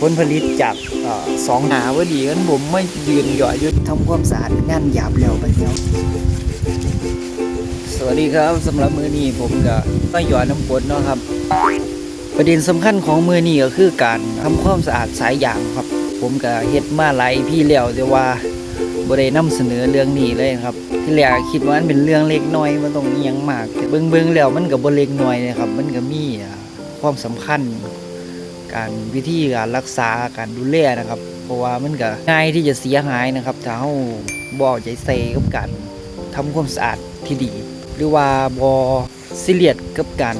ผลผลิตจากออสองหนาว่าดีกันผมไม่ยืนหย่อยุดทำความสะอาดงานหยาบแล้วไปแล้วสวัสดีครับสำหรับมือนี้ผมก็มาหย่อน้ำกรดเนาะครับ ประเด็นสำคัญของมือนี้ก็คือการทำความสะอาดสายยางครับ ผมก็เฮ็ดมาหลายพี่แล้วแต่ว่าบ่ได้นำเสนอเรื่องนี้เลยครับ ที่แรกคิดว่ามันเป็นเรื่องเล็กน้อยมันต้องอิหยังมากแต่เบิ่งแล้วมันก็บ่เล็กน้อยนะครับ มันก็มีความสำคัญ การวิธีการรักษาการดูแลนะครับ เพราะว่ามันก็ง่ายที่จะเสียหายนะครับถ้าเฮาบ่อใจใส่กับการทำความสะอาดที่ดี หรือว่าบ่ซีเรียสกับการ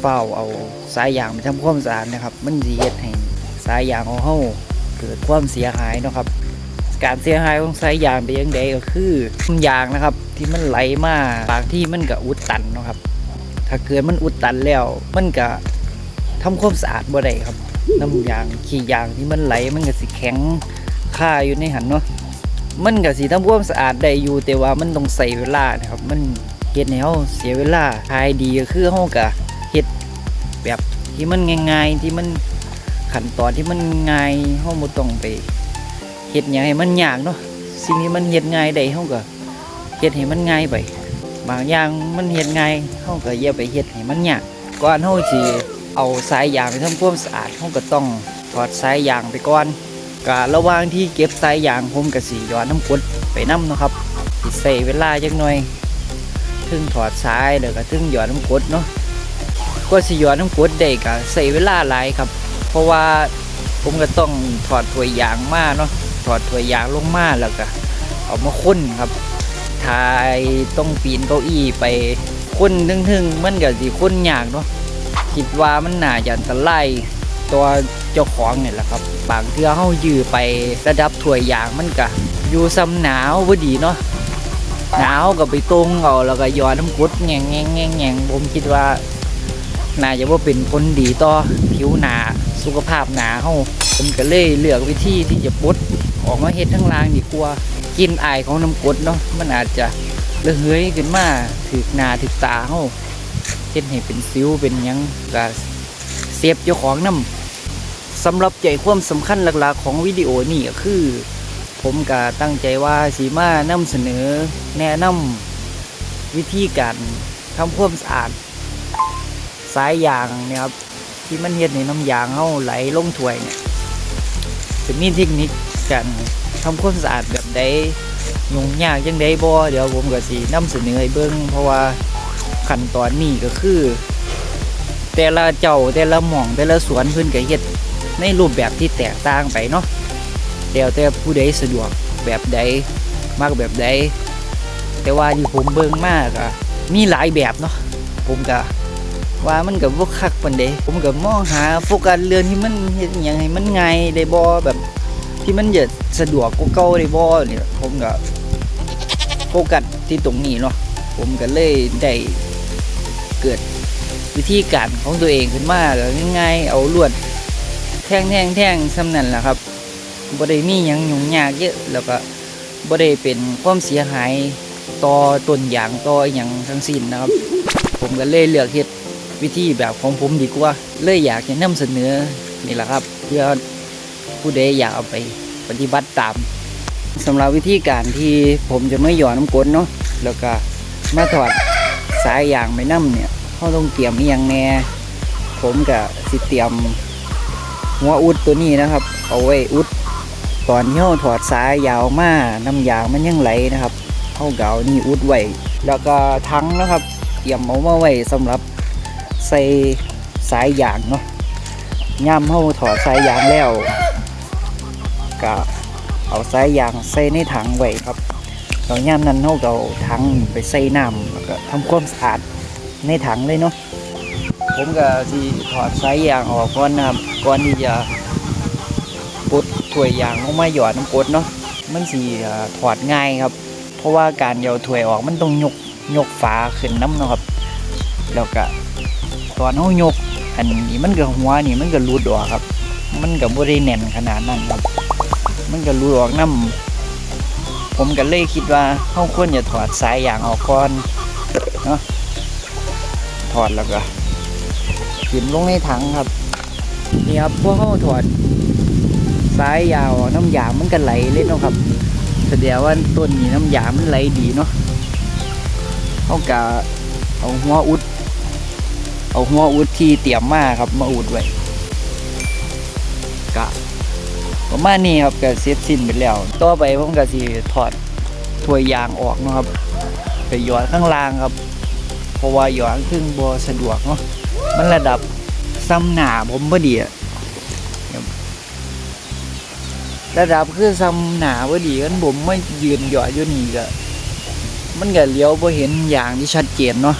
เฝ้าเอาสายยางไปทำความสะอาดนะครับ มันสิเฮ็ดให้สายยางของเฮาเกิดความเสียหายเนาะครับ การเสียหายของสายยางเป็นยังไงก็คือน้ำยางนะครับ ที่มันไหลมาบางที่มันก็อุดตันเนาะครับ ถ้าเกิดมันอุดตันแล้ว มันก็ทำความสะอาดบ่ได้ครับ น้ำยางขี้ยางที่มันไหลมันก็สิแข็งค่าอยู่ในหันเนาะมันก็สิทำความสะอาดได้อยู่แต่ว่ามันต้องใส่เวลานะครับ มันเฮ็ดให้เฮาเสียเวลาทายดีก็คือเฮาก็เฮ็ดแบบที่มันง่ายๆที่มันขั้นตอนที่มันง่ายเฮาบ่ต้องไปเฮ็ดหยังให้มันยากเนาะสิ่งที่มันเฮ็ดง่ายได้เฮาก็เฮ็ดให้มันง่ายไปบางอย่างมันเฮ็ดง่ายเฮาก็อย่าไปเฮ็ดให้มันยากก่อนเฮาสิ เอาสายยางไปทำความสะอาดผมก็ต้องถอดสายยางไปก่อนกะระหว่างที่เก็บสายยางผมก็สีย้อนน้ำกดไปน้ำนะครับสิใส่เวลาจักหน่อยถึงถอดสายแล้วก็ถึงย้อนน้ำกดเนาะก็สิย้อนน้ำกดได้ก็ใส่เวลาหลายครับ เพราะว่าผมก็ต้องถอดถวยยางมาเนาะถอดถวยยางลงมาแล้วก็เอามาค้นครับทายต้องปีนเก้าอี้ไปค้นทึ่งๆมันก็สิค้นยากเนาะ คิดว่ามันน่าจะอันตรายตัวเจ้าของเนี่ยแหละครับ บางเทื่อเฮายื้อไประดับถ้วยยางมันก็อยู่ซ้ำหนาวพอดีเนาะหนาวก็ไปตรงเอาแล้วก็ย้อนน้ำกรดแงงแงงแงงแงงผมคิดว่าน่าจะว่าเป็นผลดีต่อผิวหนาสุขภาพหนาเฮาผมก็เลยเลือกวิธีที่จะปลดออกมาเฮ็ดทั้งล่างดีกว่ากินอายของน้ำกรดเนาะมันอาจจะระเหยขึ้นมาถึกหนาถึกตาเฮา เช่นให้เป็นซิวเป็นยังก็เสียบเจ้าของนำสำหรับใจความสำคัญหลักๆของวิดีโอนี่ก็คือ ผมก็ตั้งใจว่าสีมานำเสนอ แนะนำวิธีการทำความสะอาดสายยางเนี่ยครับที่มันเฮ็ดให้น้ำยางเฮาไหลลงถ้วยเนี่ยจะมีเทคนิคการทำความสะอาดแบบใดยุ่งยากจังใดบ่เดี๋ยวผมก็สินำเสนอให้เบิ่งเพราะว่า ขั้นตอนนี้ก็คือ แต่ละเจ้าแต่ละหม่องแต่ละสวนเพิ่นก็เฮ็ดในรูปแบบที่แตกต่างไปเนาะแล้วแต่ผู้ใดสะดวกแบบใดมักแบบใดแต่ว่าที่ผมเบิ่งมากอะมีหลายแบบเนาะผมก็ว่ามันก็บ่คักปานใดผมก็มองหาโฟกัสเรื่องที่มันเฮ็ดหยังให้มันไงได้บ่แบบที่มันจะสะดวกกว่าเก่าได้บ่นี่ยผมก็โฟกัสที่ตรงนี้เนาะผมก็เลยได้ เกิดวิธีการของตัวเองขึ้นมาก็ง่ายๆเอาลวดแท่งแท่งแท่งซ้ำนั่นแหละครับบ่ได้มียังยุ่งยากเยอะแล้วก็บ่ไดเป็นความเสียหายต่อต้นยางต่ออย่างทั้งสิ้นนะครับ ผมก็เลยเลือกเฮ็ดวิธีแบบของผมดีกว่าเลยอยากจะนำเสนอนี่แหละครับ เพื่อผู้ใดอยากเอาไปปฏิบัติตามสำหรับวิธีการที่ผมจะไม่หย่อนน้ำกรดเนาะแล้วก็มาถอดสายยางไปน้ำเนี่ย เขาต้องเตรียมอหยังแน่ผมกับสิเตรียม หัวอุดตัวนี้นะครับ เอาไว้อุดตอนที่เขาถอดสายยาวมาน้ำยางมันยังไหลนะครับเขาเกานี่อุดไว้แล้วก็ทั้งนะครับเตรียมเอามาไว้สำหรับใส่สายยางเนาะย่ำเข้าถอดสายยางแล้วก็เอาสายยางใส่ในถังไว้ครับเราย่ามนั้นเราก็เอาถังไปใส่น้ำแล้วก็ทำความสะอาด ในถังเลยเนาะผมก็สิถอดสายยางออกก่อนนะครับก่อนที่จะปลดถ้วยยางออกมาหยอดน้ำกดเนาะมันสิเอ่อถอดง่ายครับ เพราะว่าการเยาถ้วยออกมันต้องยกยกฝาขึ้นน้ำเนาะครับ แล้วก็ตอนเขายกอันนี้มันก็หัวนี่มันก็รูดออกครับ มันก็บ่ได้แน่นขนาดนั้นครับ มันก็รูดออกน้ำผมก็เลยคิดว่าเขาควรจะถอดสายยางออกก่อนเนาะ ถอดแล้วก็ขึ้นลงในถังครับ นี่ครับพวกเขาถอดสายยาวน้ำยางมันก็ไหลเลยเนาะครับแสดงว่าต้นนี้น้ำยางมันไหลดีเนาะเขากะเอาหัวอุด เอาหัวอุดที่เตรียมมาครับมาอุดไว้กะประมาณนี้ครับก็เสร็จสิ้นไปแล้ว ต่อไปผมก็สิถอดถ้วยยางออกนะครับไปหยอดข้างล่างครับ ราะว่าหยอดครึ่งบ่สะดวกเนาะมันระดับซ้ำหนาผมพอดีอะระดับคือซ้ำหนาพอดีกันผมไม่ยืนหยอดอยู่นี่ก็มันก็เลี้ยวบ่เห็นอย่างที่ชัดเจนเนาะ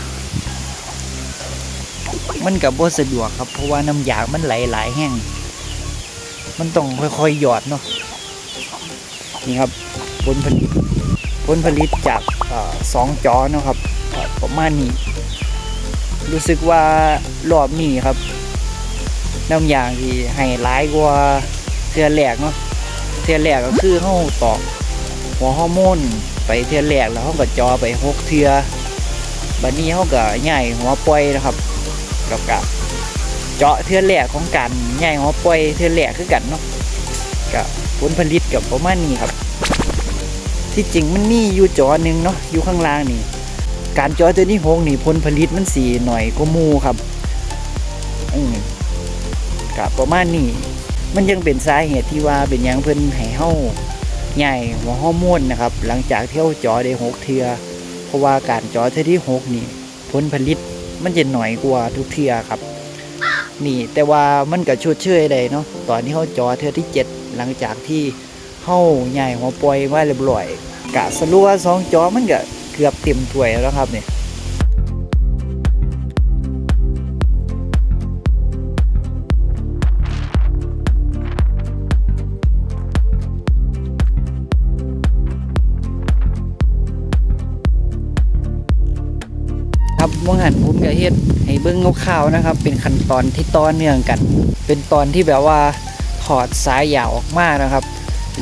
มันกับบ่สะดวกครับเพราะว่าน้ำยางมันไหลหลายแห้งมันต้องค่อยๆหยอดเนาะนี่ครับผลผลิตผลผลิตจากอสองจอเนาะครับประมาณนี้ รู้สึกว่ารอบนี้ครับ น้ำยางที่ให้หลายกว่าเทือแรกเนาะเทือแรกก็คือเขาตอกหัวฮอร์โมนไปเทือแรกแล้วเขาก็จอไปหกเทือบัดนี้เขาก็ใหญ่หัวปล่อยนะครับกับกับเจาะเทือแหลกของกันใหญ่หัวปล่อยเทือแหลกคือกันเนาะกับผลผลิตกับประมาณนี้ครับ ที่จริงมันมีอยู่จอหนึ่งเนาะอยู่ข้างล่างนี่ การจาะตัวนี้หกนี่ผลผลิตมันสีหน่อยก็มูครับอืมกับประมาณนี้มันยังเป็นสาเหตุที่ว่าเป็นยังเพิ่นให้เฮาใหญ่หัวฮอร์โมนนะครับ หลังจากเที่เฮาเจาะได้หกเทือเพราะว่าการจาะเทือที่หกนี่ผลผลิตมันจะหน่อยกว่าทุกเทือครับ นี่แต่ว่ามันก็ชดเชยได้เนาะตอนที่เขาจอเทือที่7หลังจากที่เข้าใหญ่หัวปล่อยมาเรียบร้อยกะสรุว่าสองจอมันก็ เกือบเต็มถ้วยแล้วครับเนี่ยครับว่าหันผมก็เฮ็ดให้เบิ้งคร่าวนะครับ เป็นขั้นตอนที่ต่อเนื่องกัน เป็นตอนที่แบบว่าถอดสายยาวออกมานะครับ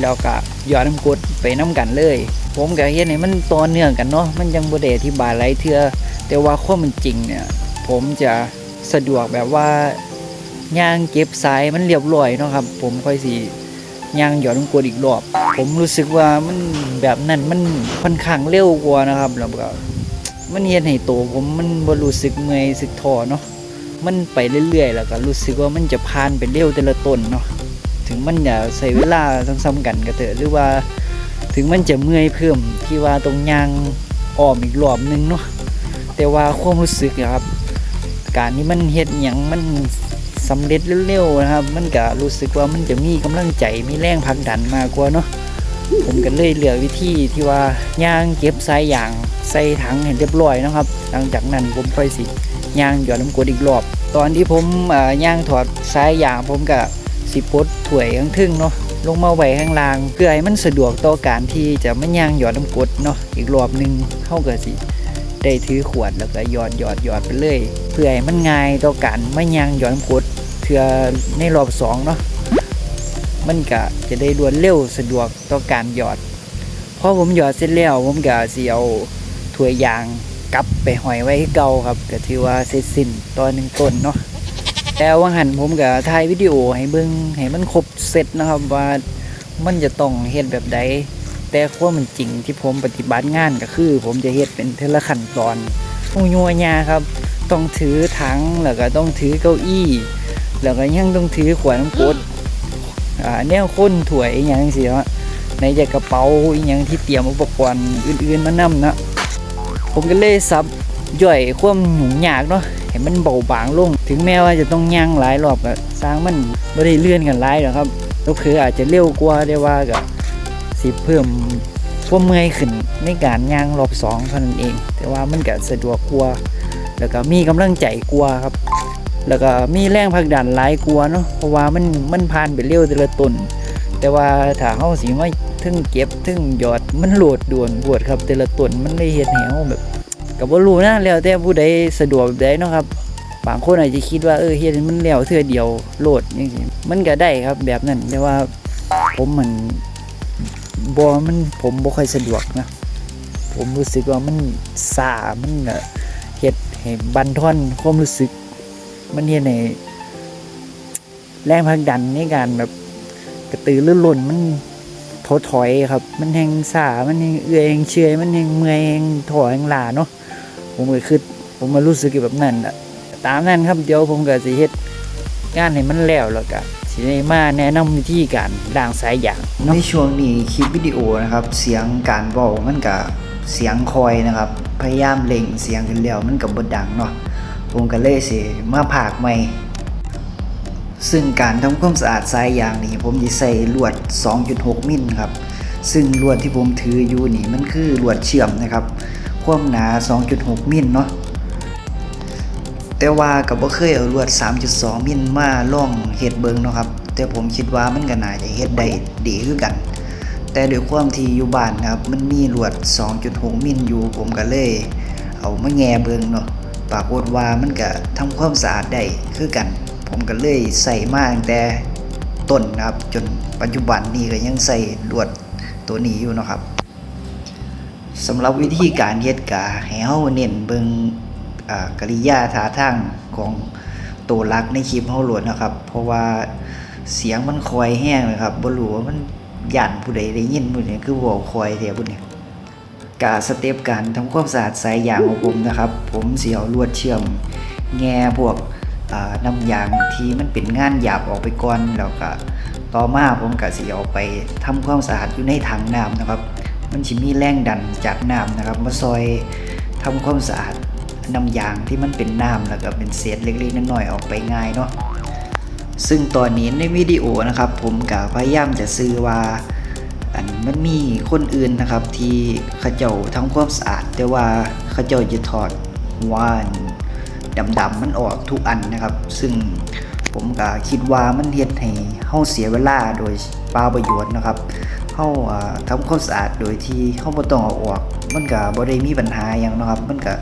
แล้วก็หยอดน้ำกดไปน้ำกันเลย ผมก็เฮ็ดให้มันต่อเนื่องกันเนาะมันยังบ่ได้อธิบายหลายเทื่อแต่ว่าความเป็นจริงเนี่ย ผมจะสะดวกแบบว่าย่างเก็บสายมันเรียบร้อยเนาะครับ ผมค่อยสิย่างหยอดน้ำกรดอีกรอบ ผมรู้สึกว่ามันแบบนั้นมันค่อนข้างเร็วกว่านะครับแล้วก็มันเฮ็ดให้ตัวผมมันบ่รู้สึกเมื่อยสึกท้อเนาะมันไปเรื่อยๆ แล้วก็รู้สึกว่ามันจะผ่านไปเร็วแต่ละต้นเนาะถึงมันจะใช้เวลาซ้ำๆกันก็เถอะหรือว่า ถึงมันจะเมื่อยเพิ่มที่ว่าตรงยางอ้อมอีกรอบนึงเนาะแต่ว่าความรู้สึกอะครับ การที่มันเฮ็ดหยังมันสำเร็จเร็วๆนะครับ มันก็รู้สึกว่ามันจะมีกำลังใจมีแรงผลักดันมากกว่าเนาะผมก็เลยเลือกวิธีที่ว่าย่างเก็บสายยางใส่ถังให้เรียบร้อยนะครับ หลังจากนั้นผมค่อยสิย่างหยอดน้ำกรดอีกรอบ ตอนที่ผมเอ่อย่างถอดสายยางผมก็สิปดถ้วยข้างทึ่งเนาะ ลงมาไว้ข้างล่างเพื่อให้มันสะดวกต่อการที่จะไม่ย่างหยอดน้ำกดเนาะอีกรอบหนึ่งเข้าก็สิได้ถือขวดแล้วก็หยอดหยอดหยอดไปเลย เพื่อให้มันง่ายต่อการไม่ย่างหยอดน้ำกดเทื่อในรอบสองเนาะมันก็จะได้รวดเร็วสะดวกต่อการหยอดพอผมหยอดเสร็จแล้วผมก็สิเอาถ้วยยางกลับไปห้อยไว้ให้เก่าครับก็ถือว่าเสร็จสิ้นตอนหนึ่งต้นเนาะ แต่ว่าหันผมก็ถ่ายวิดีโอให้เบิ่งให้มันครบเสร็จนะครับว่ามันจะต้องเฮ็ดแบบใดแต่ความเป็นจริงที่ผมปฏิบัติงานก็คือ ผมจะเฮ็ดเป็นเทละขั้นตอนต้องยัวยาครับ ต้องถือถังแล้วก็ต้องถือเก้าอี้ แล้วก็ยังต้องถือขวดน้ำกดอ่าแนวค้นถ้วยอย่างสิฮะในจะกระเป๋าอย่างที่เตรียมอุปกรณ์อื่นๆมานำนะผมก็เลยซับย่อยความหนุ่งยากเนาะ ให้มันเบาบางลง ถึงแม้ว่าจะต้องย่างหลายรอบก็สร้างมันไม่ได้เลื่อนกันหลายหรอกครับก็คืออาจจะเร็วกว่าได้ว่าก็สิเพิ่มควมเมื่อยขึ้นในการย่างรอบสองเท่านั้นเอง แต่ว่ามันก็สะดวกกว่าแล้วก็มีกำลังใจกว่าครับ แล้วก็มีแรงผลักดันหลายกลัวาเนาะเพราะว่ามันมันผ่านไปเร็วแต่ละตนแต่ว่าถ้าเฮาสิมาถึงเก็บถึงหยอดมันโหลดด่วนปวดครับแต่ละตนมันเลยเฮ็ดให้เฮาแบบ ก็บ่รู้นะแล้วแต่ผู้ใดสะดวกแบบใดเนาะครับบางคนอาจจะคิดว่าเออเฮ็ดมันแล้วเทื่อเดียวโหลดจังซี่มันก็ได้ครับแบบนั้นแต่ว่าผมมันบ่มันผมบ่ค่อยสะดวกนะผมรู้สึกว่ามันซ่ามันก็เฮ็ดให้บันทอนความรู้สึก มันเฮ็ดให้แรงผลักดันในการแบบกระตือรือร้นมันถอถอยครับ มันแหงสามันแหงเอื่อยแหงเชอยมันแหงเมื่อยแหงถอยแหงลาเนาะ ผมก็คือผมมารู้สึกแบบนั้นอะตามนั้นครับเดี๋ยวผมก็สิเฮ็ดงานให้มันแล้วแล้วก็สิได้มาแนะนำวิธีการด่างสายยางในช่วงนี้คลิปวิดีโอนะครับ เสียงการเว้ามันก็เสียงคอยนะครับ พยายามเล่งเสียงขึ้นแล้วมันก็บ่ดังเนาะผมก็เลยสิมาผากใหม่ซึ่งการทำความสะอาดสายยางนี่ผมจะใส่ลวด 2.6 มิลครับ ซึ่งลวดที่ผมถืออยู่นี่มันคือลวดเชื่อมนะครับ ความหนา 2.6 มิลเนาะแต่ว่าก็บ่เคยเอาลวด 3.2 มิลมาล่องเฮ็ดเบิงเนาะครับ แต่ผมคิดว่ามันก็น่าจะเฮ็ดได้ดีคือกัน แต่ด้วยความที่อยู่บ้านนะครับ มันมีลวด 2.6 มิลอยู่ผมก็เลย เอามาแง่เบิงเนาะปรากฏว่ามันก็ทำความสะอาดได้คือกัน ผมก็เลยใส่มาตั้งแต่ต้นนะครับ จนปัจจุบันนี้ก็ยังใส่ลวดตัวนี้อยู่เนาะครับ สำหรับวิธีการเฮ็ดกะให้เฮาเน้นเบิงอ่ากริยาท่าทางของตัวลักในคลิปเฮาหลดนะครับ เพราะว่าเสียงมันคอยแห้งเลยครับบ่รู้ว่ามันย่านผู้ใดได้ยินผู้ใดคือเว้าคอยแท้ผู้นี้กาสเต็ปการทำความสะอาดสายยางของผมนะครับ ผมเสียเอาลวดเชื่อม แง่พวกอ่าน้ำยางที่มันเป็นงานหยาบออกไปก่อนแล้วก็ต่อมาผมก็สิเอาไปทำความสะอาดอยู่ในถังน้ำนะครับ มันจะมีแรงดันจากน้ำนะครับ มาซอยทำความสะอาดน้ำยางที่มันเป็นน้ำแล้วก็เป็นเศษเล็กๆน้อยๆออกไปง่ายเนาะซึ่งตอนนี้ในวิดีโอนะครับ ผมก็พยายามจะซื้อว่าอันมันมีคนอื่นนะครับ ที่เขาเจ้าทำความสะอาด แต่ว่าเขาเจ้าจะถอดวอันดำๆมันออกทุกอันนะครับ ซึ่งผมก็คิดว่ามันเฮ็ดให้เฮาเสียเวลาโดยเปล่าประโยชน์นะครับ เฮาอ่าทำความสะอาดโดยที่เฮาบ่ต้องเอาออก มันก็บ่ได้มีปัญหาหยังนะครับ มันก็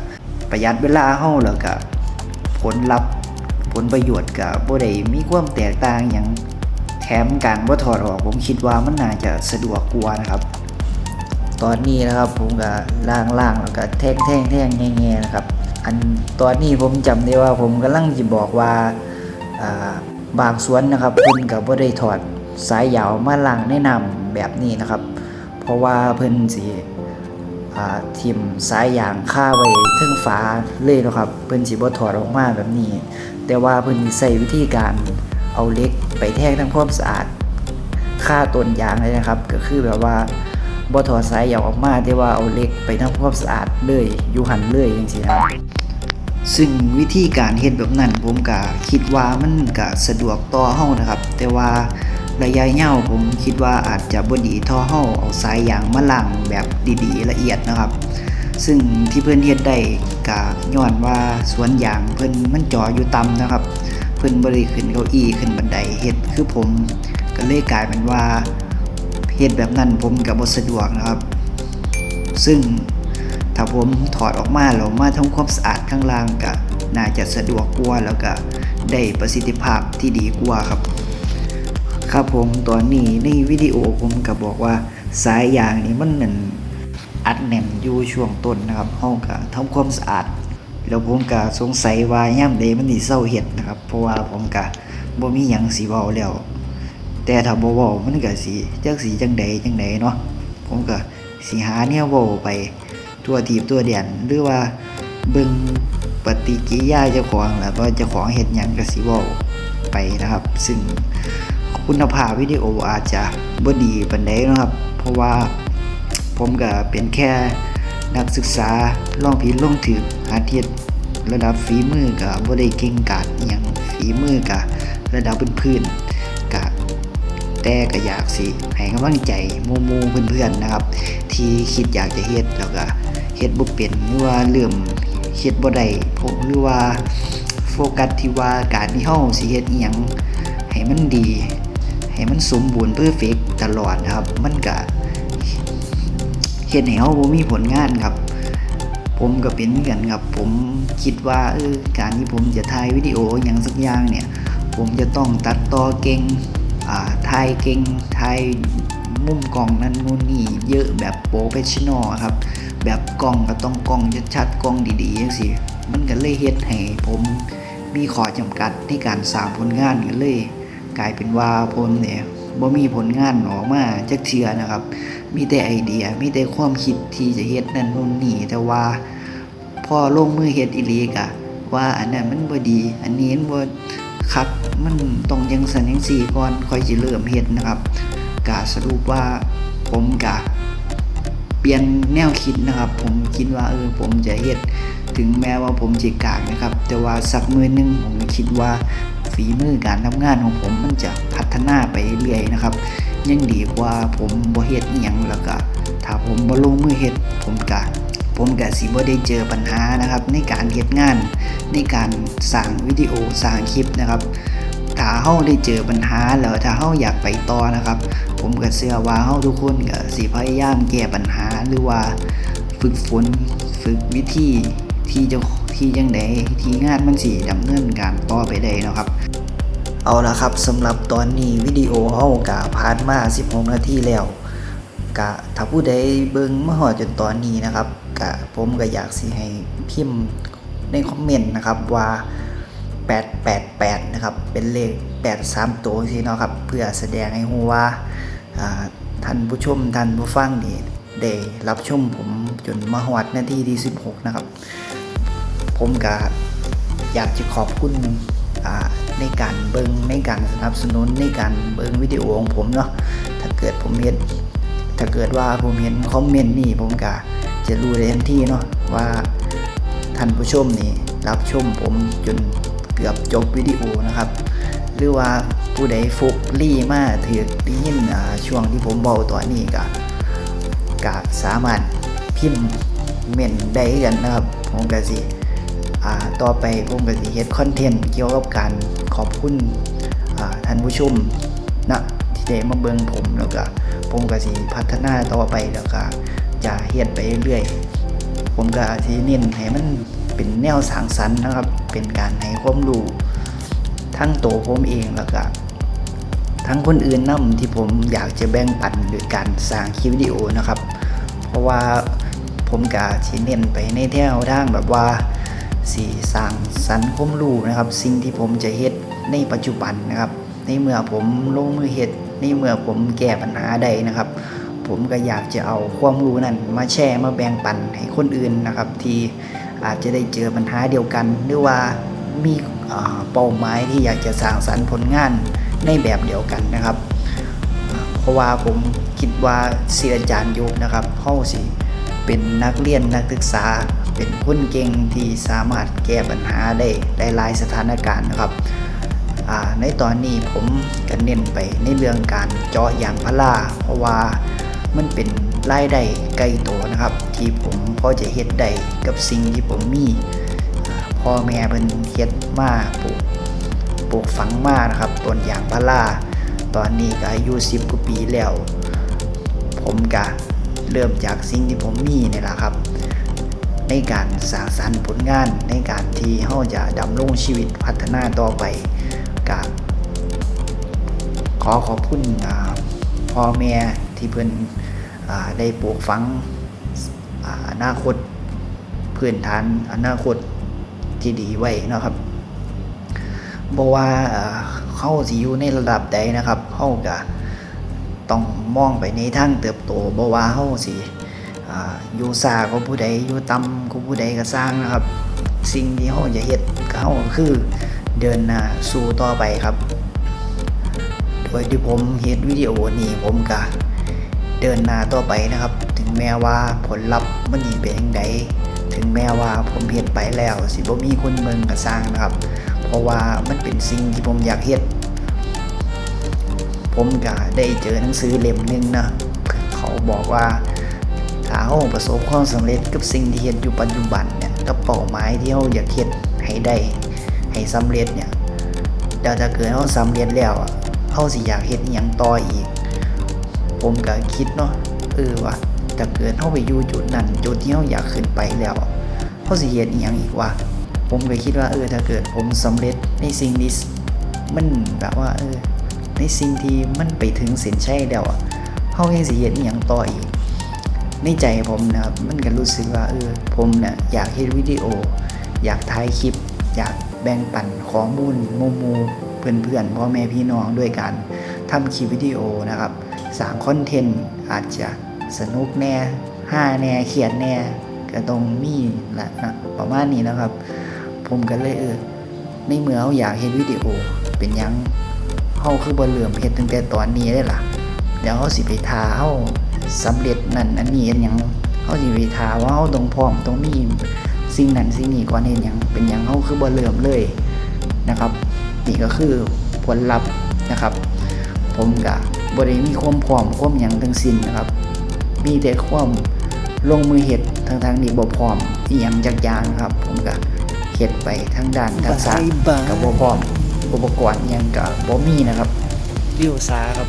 ประหยัดเวลาเฮาแล้วก็ผลลัพธ์ผลประโยชน์ก็บ่ได้มีความแตกต่างหยังแถมการว่าถอดออก ผมคิดว่ามันน่าจะสะดวกกว่านะครับ ตอนนี้นะครับผมก็ล่างล่างๆแล้วก็แท่งแท่งแท่งแง่ๆนะครับ อันตอนนี้ผมจำได้ว่าผมกำลังจะบอกว่าาบางส่วนนะครับเพิ่นกับว่าได้ถอดสายยาวมาล่างแนะนำ แบบนี้นะครับ เพราะว่าเพิ่นสิอ่าทิมสายยางค่าไว้ทึงฟ้าเลยนะครับ เพิ่นสิบ่ถอดออกมาแบบนี้ แต่ว่าเพิ่นใช้วิธีการเอาเล็กไปแทงทำความสะอาดค่าต้นยางเลยนะครับ ก็คือแบบว่าบ่ถอดสายยาวออกมาแต่ว่าเอาเล็กไปทำความสะอาดเลยอยู่หันเลยจังซี่ครับซึ่งวิธีการเฮ็ดแบบนั้นผมก็คิดว่ามันก็สะดวกต่อเฮานะครับ แต่ว่า ระยะยาวผมคิดว่าอาจจะบดีท่อเฮาเอาสายยางมาล้างแบบดีๆ ละเอียดนะครับ ซึ่งที่เพิ่อนเฮ็ดได้ก็ย้อนว่าสวนยางเพิ่นมันจ่ออยู่ต่ำนะครับ เพิ่นบ่ได้ขึ้นเก้าอี้ขึ้นบันไดเฮ็ดคือผมก็เลยกลายเป็นว่าเฮ็ดแบบนั้นผมก็บ่สะดวกนะครับ ซึ่งถ้าผมถอดออกมาแล้วมาทำความสะอาดข้างล่างก็น่าจะสะดวกกว่าแล้วก็ได้ประสิทธิภาพที่ดีกว่าครับ ครับผมตอนนี้ในวิดีโอผมก็บอกว่าสายยางนี่มันหนั่นอัดแน่นอยู่ช่วงต้นนะครับเฮาก็ทำความสะอาดแล้วผมก็สงสัยว่าย่ามใดมันสิเศร้าเฮ็ดนะครับ เพราะว่าผมก็บ่มีหยังสิเว้าแล้ว แต่ถ้าบ่เว้ามันก็สิจักสิจังใดจังใดเนาะผมก็สิหาแนวเว้าไปทั่วทีบทั่วแดนหรือว่าเบิ่งปฏิกิริยาเจ้าของแล้วว่าเจ้าของเฮ็ดหยังก็สิเว้าไปนะครับ ซึ่ง คุณภาพวิดีโออาจจะบ่ดีปานใดนะครับ เพราะว่าผมก็เป็นแค่นักศึกษาลองผิดลองถูกหาเทียดระดับฝีมือก็บ่ได้เก่งกาจอหยังฝีมือก็ระดับพื้นๆก็แต่ก็อยากสิให้กำลังใจมู่ๆเพื่อนๆนะครับ ที่คิดอยากจะเฮ็ดแล้วก็เฮ็ดบ่เป็นหรือว่าเริ่มเฮ็ดบ่ได้ผมหรือว่าโฟกัสที่ว่าการที่เฮาสิเฮ็ดอีหยังให้มันดี ให้มันสมบูรณ์เพอร์เฟกตลอดนะครับ มันก็เฮ็ดให้เฮาบ่มีผลงานครับ ผมก็เป็นเหมือนกันครับ ผมคิดว่าเออการที่ผมจะถ่ายวิดีโออย่างสักอย่างเนี่ย ผมจะต้องตัดต่อเก่งอ่าถ่ายเก่งถ่ายมุมกล้องนั้นนู่นนี่เยอะแบบโปรเฟชชั่นอลครับ แบบกล้องก็ต้องกล้องชัดๆกล้องดีๆจังซี่มันก็เลยเฮ็ดให้ผมมีข้อจำกัดในการสร้างผลงานกันเลย กลายเป็นว่าผมเนี่ยบ่มีผลงานออกมาจักเทื่อนะครับ มีแต่ไอเดีย มีแต่ความคิดที่จะเฮ็ดนั่นนู่นนี่แต่ว่าพอลงมือเฮ็ดอีหลีกะ ว่าอันนั้นมันบ่ดี อันนี้มันบ่คักมันต้องจังซั่นจังซี่ก่อนค่อยสิเริ่มเฮ็ดนะครับกะสรุปว่าผมกะเปลี่ยนแนวคิดนะครับ ผมคิดว่าเออผมจะเฮ็ดถึงแม้ว่าผมจิกากนะครับ แต่ว่าสักมือนึงผมคิดว่า ฝีมือการทำงานของผมมันจะพัฒนาไปเรื่อยนะครับ ยังดีกว่าผมบ่เฮ็ดอีหยังแล้วก็ถ้าผมบ่ลงมือเฮ็ดผมก็ผมก็สิบ่ได้เจอปัญหานะครับ ในการเฮ็ดงานในการสร้างวิดีโอสร้างคลิปนะครับถ้าเฮาได้เจอปัญหาแล้วถ้าเฮาอยากไปต่อนะครับ ผมก็เชื่อว่าเฮาทุกคนก็สิพยายามแก้ปัญหาหรือว่าฝึกฝนฝึกวิธีที่จะที่จังไดที่งานมันสิดำเนินการต่อไปได้นะครับ เอาละครับสำหรับตอนนี้วิดีโอเฮากะผ่านมา 16 นาทีแล้วกะถ้าผู้ใดเบิ่งมาฮอดจนตอนนี้นะครับกะผมก็อยากสิให้พิมพ์ในคอมเมนต์นะครับว่า 888 นะครับ เป็นเลข 8 3 ตัวสิเนาะครับเพื่อแสดงให้ฮู้ว่าท่านผู้ชมท่านผู้ฟังนี่ได้รับชมผมจนมาฮอดนาทีที่ 16 นะครับ ผมก็อยากจะขอบคุณอ่า ในการเบิงในการสนับสนุนในการเบิงวิดีโอของผมเนาะถ้าเกิดผมเห็นถ้าเกิดว่าผมเห็นคอมเมนต์นี่ผมก็จะรู้ได้ทันทีเนาะว่าท่านผู้ชมนี่รับชมผมจนเกือบจบวิดีโอนะครับ หรือว่าผู้ใดฟุกลี่มาถือได้ยินช่วงที่ผมเบาตัวนี้ก็ก็สามารถพิมพ์เมนได้กันนะครับผมก็สิต่อไปผมก็สิเฮ็ดคอนเทนต์เกี่ยวกับการ อบคุณอ่าท่านผู้ชมนะที่ได้มาเบิ่งผมแล้วก็ผมก็สิพัฒนาต่อไปแล้วก็จะเฮ็ดไปเรื่อยๆผมก็สิเน้นให้มันเป็นแนวสร้างสรรค์นะครับ เป็นการให้ความรู้ทั้งตัวผมเองแล้วก็ทั้งคนอื่นนํที่ผมอยากจะแบ่งปันโดยการสร้างคลิปวิดีโอนะครับ เพราะว่าผมก็สิเน้นไปในแนวทางแบบว่าสีสร้างสรรค์ความรู้นะครับ สิ่งที่ผมจะเฮ็ด ในปัจจุบันนะครับ ในเมื่อผมลงมือเฮ็ดในเมื่อผมแก้ปัญหาใดนะครับ ผมก็อยากจะเอาความรู้นั้นมาแชร์มาแบ่งปันให้คนอื่นนะครับ ที่อาจจะได้เจอปัญหาเดียวกัน หรือว่ามีเป้าหมายที่อยากจะสร้างสรรค์ผลงานในแบบเดียวกันนะครับ เพราะว่าผมคิดว่าเสียอาจารย์ยุคนะครับเฮาสิเป็นนักเรียนนักศึกษา เป็นคนเก่งที่สามารถแก้ปัญหาได้หลายสถานการณ์นะครับ ในตอนนี้ผมก็เน้นไปในเรื่องการเจาะยางพาราเพราะว่ามันเป็นรายได้ไกลตัวนะครับ ที่ผมพอจะเฮ็ดได้กับสิ่งที่ผมมีพ่อแม่เป็นเฮ็ดมาปลูกปลูกฝังมานะครับต้นยางพาราตอนนี้ก็อายุ10กว่าปีแล้ว ผมก็เริ่มจากสิ่งที่ผมมีนี่แหละครับ ในการสร้างสรรค์ผลงานในการที่เราจะดำรงชีวิตพัฒนาต่อไป กับขอขอบคุณพ่อแม่ที่เพิ่นอได้ปลูกฝังอนาคตพื้นฐานอนาคตที่ดีไว้นะครับบอกว่าเอ่อเขาสิอยู่ในระดับใดนะครับเขาก็ต้องมองไปในทางเติบโตบ่ว่าเฮาสิอยู่ซาของผู้ใดอยู่ต่ำของผู้ใดก็สร้างนะครับ สิ่งที่เฮาจะเฮ็ดเฮาคือ เดินหน้าสู่ต่อไปครับ โดยที่ผมเฮ็ดวิดีโอนี้ผมก็เดินหน้าต่อไปนะครับ ถึงแม้ว่าผลลัพธ์มันสิเป็นจังไดถึงแม้ว่าผมเฮ็ดไปแล้ว สิบ่มีคนเบิ่งก็สร้างนะครับ เพราะว่ามันเป็นสิ่งที่ผมอยากเฮ็ดผมก็ได้เจอหนังสือเล่มหนึ่งนะ เขาบอกว่าถ้าเราประสบความสำเร็จกับสิ่งที่เฮ็ดอยู่ปัจจุบันเนี่ยกับเป้าหมายที่เราอยากเฮ็ดให้ได้ ให้สำเร็จเนี่ยเดี๋ยวถ้าเกิดเราสำเร็จแล้วอะเราสิอยากเฮ็ดอหยังต่ออีก ผมก็คิดเนาะเออว่าถ้าเกิดเราไปอยู่จุดนั้นจุดที่เราอยากขึ้นไปแล้วเราสิเฮ็ดอหยังอีกวะผมก็คิดว่าเออถ้าเกิดผมสำเร็จในสิ่งนี้มันแบบว่าเออในสิ่งที่มันไปถึงเส้นชัยแล้วอะเฮายังสิเฮ็ดอีหยังต่ออีกในใจผมนะครับมันก็รู้สึกว่าเออผมเนี่ยอยากเฮ็ดวิดีโอ อยากถ่ายคลิป อยาก แบ่งปันข้อมูลหมู่ๆเพื่อนๆพ่อแม่พี่น้องด้วยกันทำคลิปวิดีโอนะครับสร้างคอนเทนต์อาจจะสนุกแน่ห้าแน่เขียนแน่ก็ต้องมีแหละนะประมาณนี้นะครับ ผมก็เลยเออในเมื่อเขาอยากเห็นวิดีโอเป็นยังเขาคือบ่เริ่มเฮ็ดตั้งแต่ตอนนี้ได้ล่ะเดี๋ยวเขาสิไปทาเขาสำเร็จนั่นอันนี้เห็นยังเขาสิไปทาว่าเขาต้องพร้อมต้องมี สิ่งนั้นสิ่งนี้ก่อนเห็นยังเป็นยังเขาคือบ่เริ่มเลยนะครับนี่ก็คือผลลัพธ์นะครับ ผมก็บ่ได้มีความพร้อมความยังทั้งสิ้นนะครับ มีแต่ความลงมือเฮ็ดทั้งทางนี้บ่พร้อมอีหยังจักยางครับ ผมก็เฮ็ดไปทั้งด้านทักษะบายบายกับบ่พร้อมอุปกรณ์อิหยังก็บ่มีนะครับวิวซาครับ